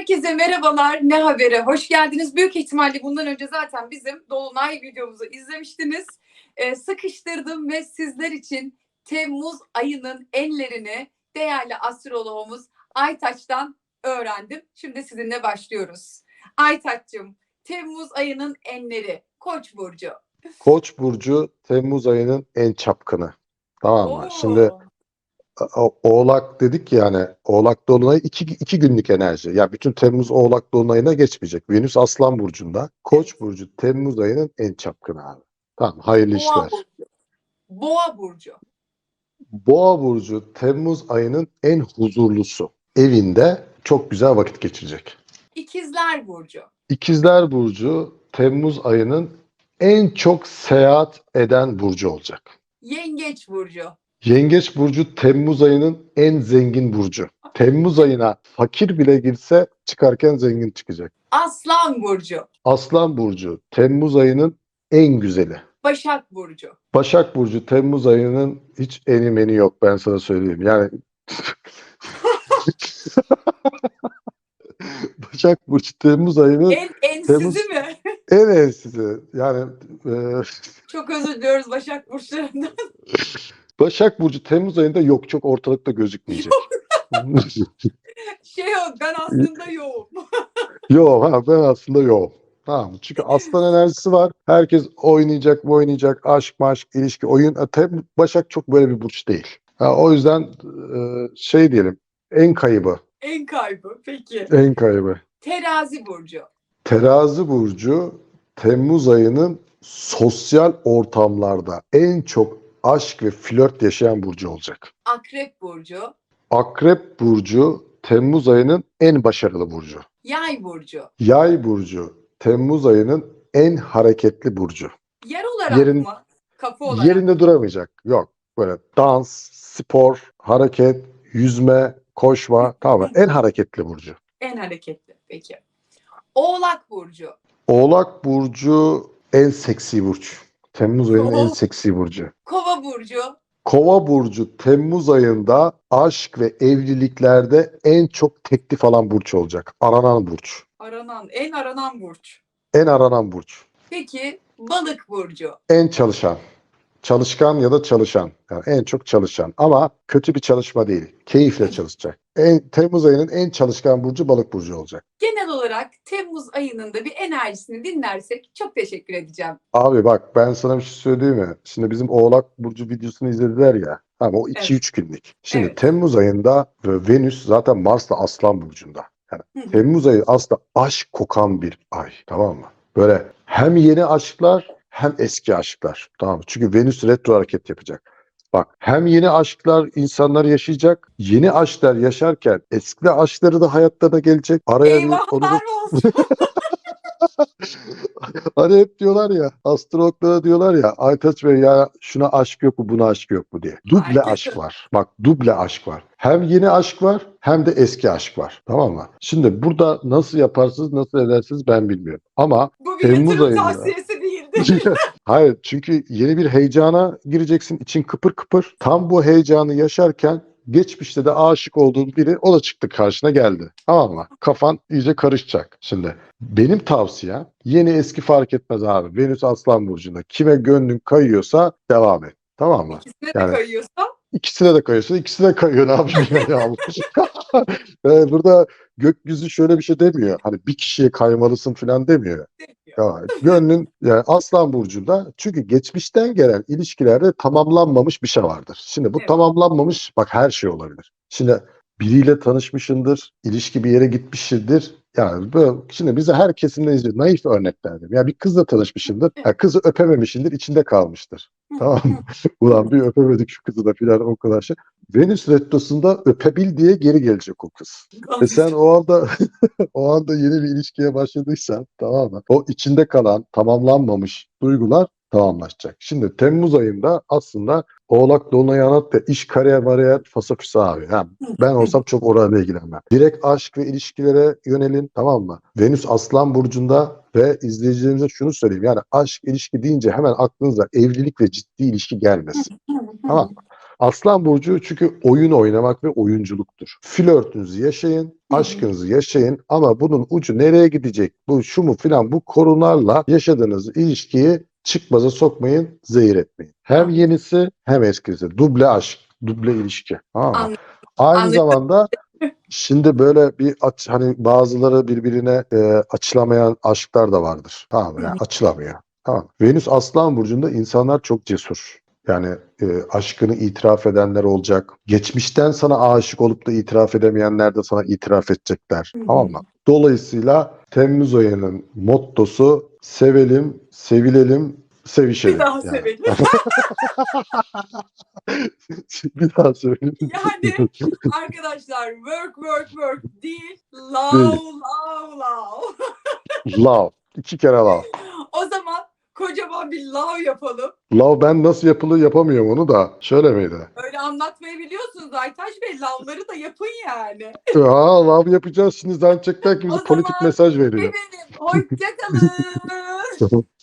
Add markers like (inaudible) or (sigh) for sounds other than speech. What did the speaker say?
Herkese merhabalar. Ne habere? Hoş geldiniz. Büyük ihtimalle bundan önce zaten bizim Dolunay videomuzu izlemiştiniz. Ee, sıkıştırdım ve sizler için Temmuz ayının enlerini değerli astrologumuz Aytaç'tan öğrendim. Şimdi sizinle başlıyoruz. Aytaç'cığım, Temmuz ayının enleri. Koç burcu. Koç burcu Temmuz ayının en çapkını. Tamam mı? Oo. Şimdi Oğlak dedik ya hani Oğlak Dolunay iki, iki günlük enerji. Ya bütün Temmuz Oğlak Dolunay'ına geçmeyecek. Venüs Aslan burcunda. Koç burcu Temmuz ayının en çapkını abi. Tamam hayırlı Boğa işler. burcu. Boğa burcu. Boğa burcu Temmuz ayının en huzurlusu. Evinde çok güzel vakit geçirecek. İkizler burcu. İkizler burcu Temmuz ayının en çok seyahat eden burcu olacak. Yengeç burcu. Yengeç burcu Temmuz ayının en zengin burcu. Temmuz ayına fakir bile girse çıkarken zengin çıkacak. Aslan burcu. Aslan burcu Temmuz ayının en güzeli. Başak burcu. Başak burcu Temmuz ayının hiç eni meni yok ben sana söyleyeyim. Yani (laughs) Başak burcu Temmuz ayının En ensizi Temmuz- mi? en ensisi. Yani e, Çok özür diliyoruz Başak burçlarından. (laughs) Başak burcu Temmuz ayında yok çok ortalıkta gözükmeyecek. (laughs) Şey yok ben aslında yoğum. (laughs) Yok ha ben aslında yok. Tamam. Çünkü aslan enerjisi var. Herkes oynayacak, oynayacak, aşk, maşk, ilişki, oyun. E, Tem- Başak çok böyle bir burç değil. Ha, o yüzden e, şey diyelim, en kaybı, En kaybı. Peki. en kaybı. Terazi burcu. Terazi burcu Temmuz ayının sosyal ortamlarda en çok aşk ve flört yaşayan burcu olacak. Akrep burcu. Akrep burcu Temmuz ayının en başarılı burcu. Yay burcu. Yay burcu Temmuz ayının en hareketli burcu. Yer olarak Yerin- mı? Kapı olarak. Yerinde duramayacak. Yok. Böyle dans, spor, hareket, yüzme, koşma. Tamam. En hareketli burcu. En hareketli. Peki. Oğlak burcu. Oğlak burcu en seksi burç. Temmuz ayının en seksi burcu. Kova burcu. Kova burcu Temmuz ayında aşk ve evliliklerde en çok teklif alan burç olacak. Aranan burç. Aranan. En aranan burç. En aranan burç. Peki balık burcu. En çalışan. Çalışkan ya da çalışan. Yani en çok çalışan. Ama kötü bir çalışma değil. Keyifle çalışacak. En, Temmuz ayının en çalışkan burcu balık burcu olacak. Genel olarak Temmuz ayının da bir enerjisini dinlersek çok teşekkür edeceğim. Abi bak ben sana bir şey söyleyeyim mi? Şimdi bizim Oğlak Burcu videosunu izlediler ya. Ama o 2-3 günlük. Şimdi Evet. Temmuz ayında ve Venüs zaten Mars'la Aslan Burcu'nda. Yani. Temmuz ayı aslında aşk kokan bir ay. Tamam mı? Böyle hem yeni aşklar hem eski aşklar. Tamam mı? Çünkü Venüs retro hareket yapacak. Bak hem yeni aşklar insanlar yaşayacak. Yeni aşklar yaşarken eski aşkları da hayatlarına gelecek. Araya bir- onu olsun. (laughs) Hani hep diyorlar ya, astrologlara diyorlar ya, Aytaç Bey ya şuna aşk yok mu, buna aşk yok mu diye. Duble aşk var. Bak duble aşk var. Hem yeni aşk var hem de eski aşk var. Tamam mı? Şimdi burada nasıl yaparsınız, nasıl edersiniz ben bilmiyorum. Ama Bu bir Temmuz ayında. (laughs) hayır çünkü yeni bir heyecana gireceksin. için kıpır kıpır. Tam bu heyecanı yaşarken geçmişte de aşık olduğun biri o da çıktı karşına geldi. Tamam mı? Kafan iyice karışacak. Şimdi benim tavsiyem yeni eski fark etmez abi. Venüs Aslan Burcu'nda kime gönlün kayıyorsa devam et. Tamam mı? İkisine Yani- de kayıyorsa İkisine de kayıyorsa ikisine de kayıyor. Ne yapayım ya? (laughs) Yani burada gökyüzü şöyle bir şey demiyor. Hani bir kişiye kaymalısın falan demiyor. Ya, gönlün yani Aslan Burcu'nda çünkü geçmişten gelen ilişkilerde tamamlanmamış bir şey vardır. Şimdi bu Evet. tamamlanmamış bak her şey olabilir. Şimdi biriyle tanışmışındır, ilişki bir yere gitmişindir. Yani böyle, şimdi bize her kesimden izliyor. Naif örnekler diyeyim. Ya bir kızla tanışmışındır. Ya kızı öpememişindir, içinde kalmıştır. Tamam mı? (laughs) Ulan bir öpemedik şu kızı da filan o kadar şey. Venüs retrosunda öpebil diye geri gelecek o kız. Ve sen o anda (laughs) o anda yeni bir ilişkiye başladıysan tamam mı? O içinde kalan tamamlanmamış duygular tamamlaşacak. Şimdi Temmuz ayında aslında Oğlak Dolunay Anat ve iş kariyer mariyer fasafiso abi. Ha, ben olsam çok orayla ilgilenmem. Direkt aşk ve ilişkilere yönelin tamam mı? Venüs Aslan Burcu'nda ve izleyicilerimize şunu söyleyeyim. Yani aşk ilişki deyince hemen aklınıza evlilik ve ciddi ilişki gelmesin. Tamam mı? Aslan burcu çünkü oyun oynamak ve oyunculuktur. Flörtünüzü yaşayın, aşkınızı yaşayın ama bunun ucu nereye gidecek? Bu şu mu filan bu konularla yaşadığınız ilişkiyi çıkmaza sokmayın, zehir etmeyin. Hem yenisi hem eskisi. Duble aşk, duble ilişki. Tamam mı? Anladım. Aynı Anladım. zamanda şimdi böyle bir aç, hani bazıları birbirine e, açılamayan aşklar da vardır. Tamam? Yani açılamıyor. Tamam. Venüs Aslan burcunda insanlar çok cesur. Yani e, aşkını itiraf edenler olacak. Geçmişten sana aşık olup da itiraf edemeyenler de sana itiraf edecekler. Tamam mı? Dolayısıyla Temmuz ayının mottosu sevelim, sevilelim, sevişelim. Bir daha Yani. sevelim. (laughs) bir daha söyleyeyim. Yani arkadaşlar work work work değil love Değil. love love. Love. İki kere love. Kocaman bir love yapalım. Love ben nasıl yapılır yapamıyorum onu da. Şöyle miydi? Öyle anlatmayı biliyorsunuz Aytaç Bey. Love'ları da yapın yani. Ha love yapacağız şimdi zannedecekler ki bize politik mesaj veriyor. Bebeğim hoşçakalın. (laughs)